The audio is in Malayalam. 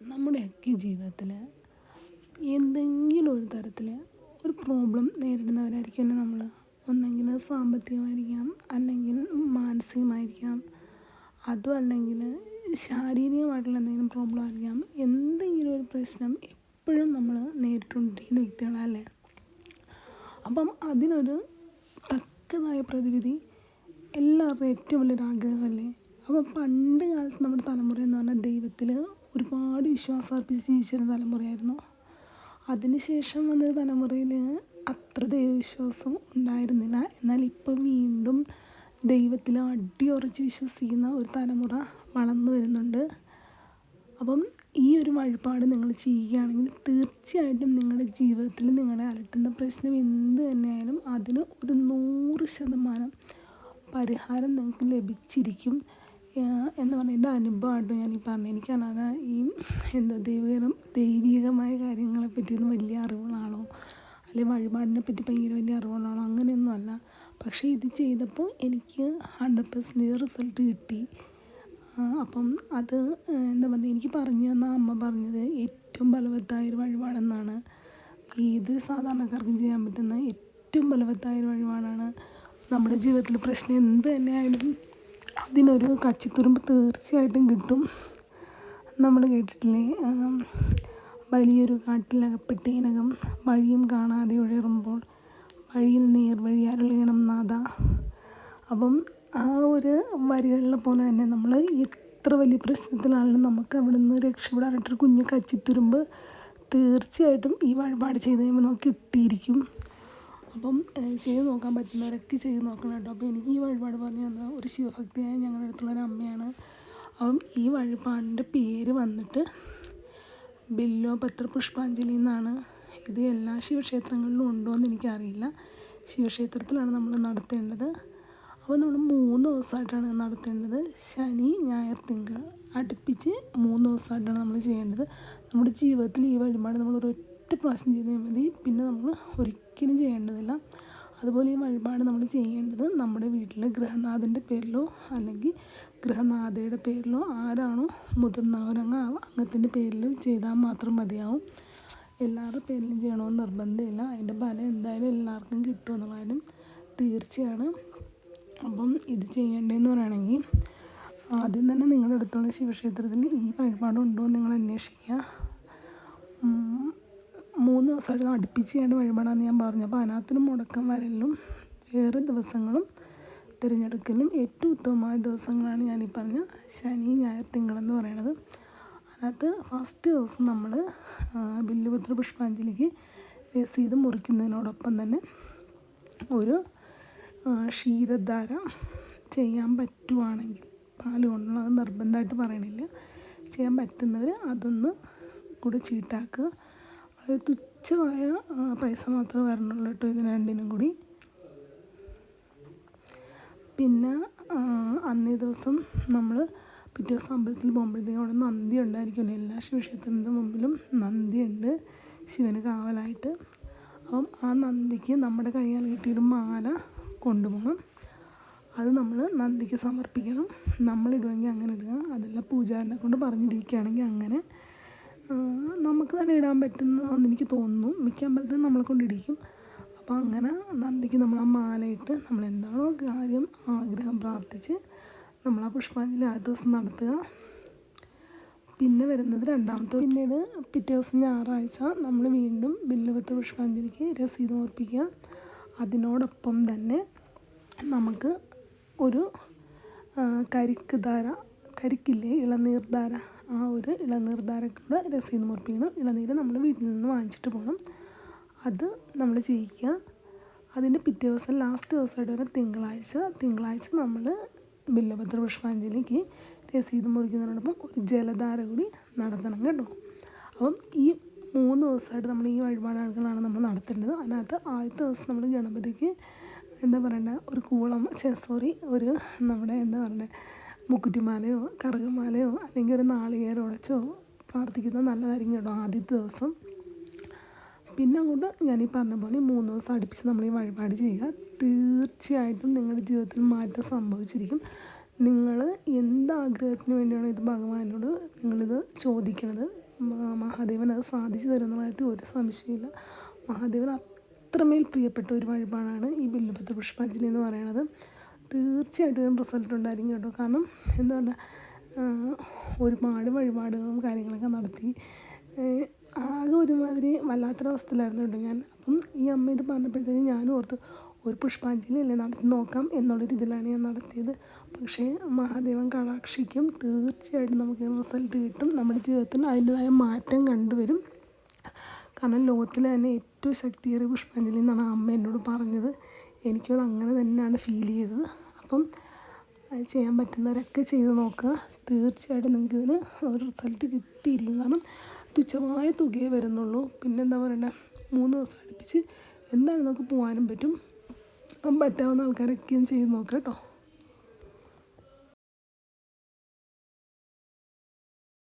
നമ്മുടെയൊക്കെ ജീവിതത്തിൽ എന്തെങ്കിലും ഒരു തരത്തിൽ ഒരു പ്രോബ്ലം നേരിടുന്നവരായിരിക്കുമല്ലോ നമ്മൾ ഒന്നെങ്കിൽ സാമ്പത്തികമായിരിക്കാം അല്ലെങ്കിൽ മാനസികമായിരിക്കാം അതും അല്ലെങ്കിൽ ശാരീരികമായിട്ടുള്ള എന്തെങ്കിലും പ്രോബ്ലം ആയിരിക്കാം. എന്തെങ്കിലും ഒരു പ്രശ്നം എപ്പോഴും നമ്മൾ നേരിട്ടുകൊണ്ടിരിക്കുന്ന വ്യക്തികളല്ലേ അപ്പം അതിനൊരു തക്കതായ പ്രതിവിധി എല്ലാവരുടെയും ഏറ്റവും വലിയൊരു ആഗ്രഹമല്ലേ അപ്പോൾ പണ്ട് കാലത്ത് നമ്മുടെ തലമുറ എന്ന് പറഞ്ഞാൽ ദൈവത്തിൽ ഒരുപാട് വിശ്വാസം അർപ്പിച്ച് ജീവിച്ചിരുന്ന തലമുറയായിരുന്നു. അതിനുശേഷം വന്ന തലമുറയിൽ അത്ര ദൈവവിശ്വാസം ഉണ്ടായിരുന്നില്ല. എന്നാൽ ഇപ്പം വീണ്ടും ദൈവത്തിൽ അടിയുറച്ച് വിശ്വസിക്കുന്ന ഒരു തലമുറ വളർന്നു വരുന്നുണ്ട്. അപ്പം ഈ ഒരു വഴിപാട് നിങ്ങൾ ചെയ്യുകയാണെങ്കിൽ തീർച്ചയായിട്ടും നിങ്ങളുടെ ജീവിതത്തിൽ നിങ്ങളെ അലട്ടുന്ന പ്രശ്നം എന്ത് തന്നെയായാലും അതിന് ഒരു നൂറ് ശതമാനം പരിഹാരം നിങ്ങൾക്ക് ലഭിച്ചിരിക്കും. എന്ന് പറഞ്ഞാൽ എന്റെ അനുഭവമായിട്ട് ഞാൻ ഈ പറഞ്ഞത് എനിക്കല്ലാതെ ഈ എന്താ ദൈവികം ദൈവികമായ കാര്യങ്ങളെ പറ്റിയൊന്നും വലിയ അറിവുള്ള ആളോ അല്ലെങ്കിൽ വഴിപാടിനെ പറ്റി ഭയങ്കര വലിയ അറിവുള്ള ആളോ അങ്ങനെയൊന്നും അല്ല. പക്ഷേ ഇത് ചെയ്തപ്പോൾ എനിക്ക് ഹൺഡ്രഡ് പെർസെന്റേജ് റിസൾട്ട് കിട്ടി. അപ്പം അത് എന്താ പറയുക എനിക്ക് പറഞ്ഞു തന്ന അമ്മ പറഞ്ഞത് ഏറ്റവും ഫലവത്തായ ഒരു വഴിപാടെന്നാണ്. ഏത് സാധാരണക്കാർക്കും ചെയ്യാൻ പറ്റുന്ന ഏറ്റവും ഫലവത്തായ ഒരു വഴിപാടാണ് നമ്മുടെ ജീവിതത്തിൽ പ്രശ്നം എന്ത് തന്നെയായാലും അതിനൊരു കച്ചിത്തുരുമ്പ് തീർച്ചയായിട്ടും കിട്ടും. നമ്മൾ കേട്ടിട്ടില്ലേ? വലിയൊരു കാട്ടിലകപ്പെട്ടതിനകം വഴിയും കാണാതെ ഉഴറുമ്പോൾ വഴിയിൽ നേർ നേർവഴിയാരുളയണം നാഥ. അപ്പം ആ ഒരു വരികളിലെ പോലെ തന്നെ നമ്മൾ എത്ര വലിയ പ്രശ്നത്തിലാണെങ്കിലും നമുക്ക് അവിടെ നിന്ന് രക്ഷപ്പെടാനായിട്ടൊരു കുഞ്ഞു കച്ചിത്തുരുമ്പ് തീർച്ചയായിട്ടും ഈ വഴിപാട് ചെയ്ത് കഴിയുമ്പോൾ നമുക്ക് കിട്ടിയിരിക്കും. അപ്പം ചെയ്ത് നോക്കാൻ പറ്റുന്നവരൊക്കെ ചെയ്ത് നോക്കണം കേട്ടോ. അപ്പോൾ എനിക്ക് ഈ വഴിപാട് പറഞ്ഞു തന്ന ഒരു ശിവഭക്തിയായ ഞങ്ങളുടെ അടുത്തുള്ള ഒരു അമ്മയാണ്. അപ്പം ഈ വഴിപാടിന്റെ പേര് വന്നിട്ട് ബില്ലോ പത്ര പുഷ്പാഞ്ജലി എന്നാണ്. ഇത് എല്ലാ ശിവക്ഷേത്രങ്ങളിലും ഉണ്ടോ എന്ന് എനിക്കറിയില്ല. ശിവക്ഷേത്രത്തിലാണ് നമ്മൾ നടത്തേണ്ടത്. അപ്പോൾ നമ്മൾ മൂന്ന് ദിവസമായിട്ടാണ് നടത്തേണ്ടത്. ശനി ഞായർ തിങ്കൾ അടുപ്പിച്ച് മൂന്ന് ദിവസമായിട്ടാണ് നമ്മൾ ചെയ്യേണ്ടത്. നമ്മുടെ ജീവിതത്തിൽ ഈ വഴിപാട് നമ്മൾ ഒരൊറ്റ പ്രാവശ്യം ചെയ്താൽ മതി. പിന്നെ നമ്മൾ ഒരിക്കലും ചെയ്യേണ്ടതില്ല. അതുപോലെ ഈ വഴിപാട് നമ്മൾ ചെയ്യേണ്ടത് നമ്മുടെ വീട്ടിലെ ഗൃഹനാഥന്റെ പേരിലോ അല്ലെങ്കിൽ ഗൃഹനാഥയുടെ പേരിലോ ആരാണോ മുതിർന്നവരങ്ങ അംഗത്തിന്റെ പേരിലും ചെയ്താൽ മാത്രം മതിയാവും. എല്ലാവരുടെ പേരിലും ചെയ്യണമെന്ന് നിർബന്ധമില്ല. അതിന്റെ ഫലം എന്തായാലും എല്ലാവർക്കും കിട്ടുമെന്നുള്ള കാര്യം തീർച്ചയാണ്. അപ്പം ഇത് ചെയ്യേണ്ടതെന്ന് പറയുകയാണെങ്കിൽ ആദ്യം തന്നെ നിങ്ങളുടെ അടുത്തുള്ള ശിവക്ഷേത്രത്തിൽ ഈ വഴിപാടുണ്ടോ എന്ന് നിങ്ങൾ അന്വേഷിക്കുക. മൂന്ന് ദിവസമായിട്ട് അടുപ്പിച്ച് കണ്ട് വഴിപാടാന്ന് ഞാൻ പറഞ്ഞു അപ്പോൾ അതിനകത്തിനും മുടക്കം വരലും വേറെ ദിവസങ്ങളും തിരഞ്ഞെടുക്കലും ഏറ്റവും ഉത്തമമായ ദിവസങ്ങളാണ് ഞാൻ ഈ പറഞ്ഞ ശനി ഞായർ തിങ്കളെന്ന് പറയണത് അതിനകത്ത് ഫസ്റ്റ് ദിവസം നമ്മൾ ബില്ലുപത്ര പുഷ്പാഞ്ജലിക്ക് രസീത് മുറിക്കുന്നതിനോടൊപ്പം തന്നെ ഒരു ക്ഷീരധാര ചെയ്യാൻ പറ്റുവാണെങ്കിൽ പാൽ കൊണ്ടുള്ള നിർബന്ധമായിട്ട് പറയണില്ല. ചെയ്യാൻ പറ്റുന്നവർ അതൊന്ന് കൂടെ ചീട്ടാക്കുക. വളരെ തുച്ഛമായ പൈസ മാത്രമേ വരണുള്ളൂ കേട്ടോ ഇതിന് രണ്ടിനും കൂടി. പിന്നെ അന്നേ ദിവസം നമ്മൾ പിറ്റേ ദിവസം അമ്പലത്തിൽ പോകുമ്പോഴത്തേക്കും അവിടെ നന്ദി ഉണ്ടായിരിക്കും എല്ലാ ശിവക്ഷേത്രത്തിന്റെ മുമ്പിലും നന്ദിയുണ്ട് ശിവന് കാവലായിട്ട്. അപ്പം ആ നന്ദിക്ക് നമ്മുടെ കയ്യാൽ കിട്ടിയൊരു മാല കൊണ്ടുപോകണം. അത് നമ്മൾ നന്ദിക്ക് സമർപ്പിക്കണം. നമ്മളിടുമെങ്കിൽ അങ്ങനെ ഇടുക. അതെല്ലാം പൂജാരനെ കൊണ്ട് പറഞ്ഞിരിക്കുകയാണെങ്കിൽ അങ്ങനെ നമുക്ക് തന്നെ ഇടാൻ പറ്റുന്നതെന്ന് എനിക്ക് തോന്നുന്നു. മിക്ക അമ്പലത്തിലും നമ്മളെ കൊണ്ട് ഇടിക്കും. അപ്പോൾ അങ്ങനെ നന്ദിക്ക് നമ്മൾ ആ മാലയിട്ട് നമ്മൾ എന്താണോ കാര്യം ആഗ്രഹം പ്രാർത്ഥിച്ച് നമ്മൾ ആ പുഷ്പാഞ്ജലി ആ ദിവസം നടത്തുക. പിന്നെ വരുന്നത് രണ്ടാമത്തെ പിന്നീട് പിറ്റേ ദിവസം ഞായറാഴ്ച നമ്മൾ വീണ്ടും ബില്ലുപത്ര പുഷ്പാഞ്ജലിക്ക് രസീത് ഓർപ്പിക്കുക. അതിനോടൊപ്പം തന്നെ നമുക്ക് ഒരു കരിക്ക് ധാര കരിക്കില്ലേ? ഇളനീർധാര ആ ഒരു ഇളനീർ ധാരക്കൂടെ രസീത് മുറിപ്പിക്കണം ഇളനീര് നമ്മൾ വീട്ടിൽ നിന്ന് വാങ്ങിച്ചിട്ട് പോകണം അത് നമ്മൾ ചെയ്യിക്കുക. അതിന്റെ പിറ്റേ ദിവസം ലാസ്റ്റ് ദിവസമായിട്ട് വരെ തിങ്കളാഴ്ച തിങ്കളാഴ്ച നമ്മൾ ബില്ലഭദ്ര പുഷ്പാഞ്ജലിക്ക് രസീത് മുറിക്കുന്നതിനോടൊപ്പം ഒരു ജലധാര കൂടി നടത്തണം കേട്ടോ. അപ്പം ഈ മൂന്ന് ദിവസമായിട്ട് നമ്മൾ ഈ വഴിപാടുകളാണ് നമ്മൾ നടത്തേണ്ടത്. അതിനകത്ത് ആദ്യത്തെ ദിവസം നമ്മൾ ഗണപതിക്ക് എന്താ പറയണ്ടേ ഒരു കൂളം സോറി ഒരു നമ്മുടെ എന്താ പറയണ്ടേ മുക്കുറ്റിമാലയോ കറുകമാലയോ അല്ലെങ്കിൽ ഒരു നാളികേരം ഉടച്ചോ പ്രാർത്ഥിക്കുന്നത് നല്ലതായിരിക്കും കേട്ടോ ആദ്യത്തെ ദിവസം. പിന്നെ അങ്ങോട്ട് ഞാൻ ഈ പറഞ്ഞ പോലെ മൂന്ന് ദിവസം അടുപ്പിച്ച് നമ്മൾ ഈ വഴിപാട് ചെയ്യുക. തീർച്ചയായിട്ടും നിങ്ങളുടെ ജീവിതത്തിൽ മാറ്റം സംഭവിച്ചിരിക്കും. നിങ്ങൾ എന്താഗ്രഹത്തിന് വേണ്ടിയാണോ ഇത് ഭഗവാനോട് നിങ്ങളിത് ചോദിക്കണത്? മഹാദേവൻ അത് സാധിച്ചു തരുന്നതായിട്ട് ഒരു സംശയമില്ല മഹാദേവൻ അത്രമേൽ പ്രിയപ്പെട്ട ഒരു വഴിപാടാണ് ഈ ബില്ലുപത്ര പുഷ്പാഞ്ജലി എന്ന് പറയുന്നത്. തീർച്ചയായിട്ടും റിസൾട്ട് ഉണ്ടായിരിക്കും കേട്ടോ. കാരണം എന്താ പറയുക ഒരുപാട് വഴിപാടുകളും കാര്യങ്ങളൊക്കെ നടത്തി. ആകെ ഒരുമാതിരി വല്ലാത്തൊരവസ്ഥയിലായിരുന്നു കേട്ടോ ഞാൻ. അപ്പം ഈ അമ്മ ഇത് പറഞ്ഞപ്പോഴത്തേക്കും ഞാനും ഓർത്ത് ഒരു പുഷ്പാഞ്ജലി അല്ലേ നടത്തി നോക്കാം എന്നുള്ള രീതിയിലാണ് ഞാൻ നടത്തിയത്. പക്ഷേ മഹാദേവൻ കടാക്ഷിക്കും. തീർച്ചയായിട്ടും നമുക്ക് റിസൾട്ട് കിട്ടും. നമ്മുടെ ജീവിതത്തിൽ അതിന്റെതായ മാറ്റം കണ്ടുവരും. കാരണം ലോകത്തിലെ തന്നെ ഏറ്റവും ശക്തിയേറിയ പുഷ്പാഞ്ജലി എന്നാണ് അമ്മ എന്നോട് പറഞ്ഞത്. എനിക്കും അങ്ങനെ തന്നെയാണ് ഫീൽ ചെയ്തത്. അപ്പം അത് ചെയ്യാൻ പറ്റുന്നവരൊക്കെ ചെയ്ത് നോക്കുക. തീർച്ചയായിട്ടും നിങ്ങൾക്ക് ഇതിന് ഒരു റിസൾട്ട് കിട്ടിയിരിക്കും. കാരണം തുച്ഛമായ തുകയേ വരുന്നുള്ളൂ. പിന്നെ എന്താ പറയണ്ടേ മൂന്ന് ദിവസം അടുപ്പിച്ച് എന്താണ് നമുക്ക് പോകാനും പറ്റും. പറ്റാവുന്ന ആൾക്കാരൊക്കെയും ചെയ്ത് നോക്കുക കേട്ടോ.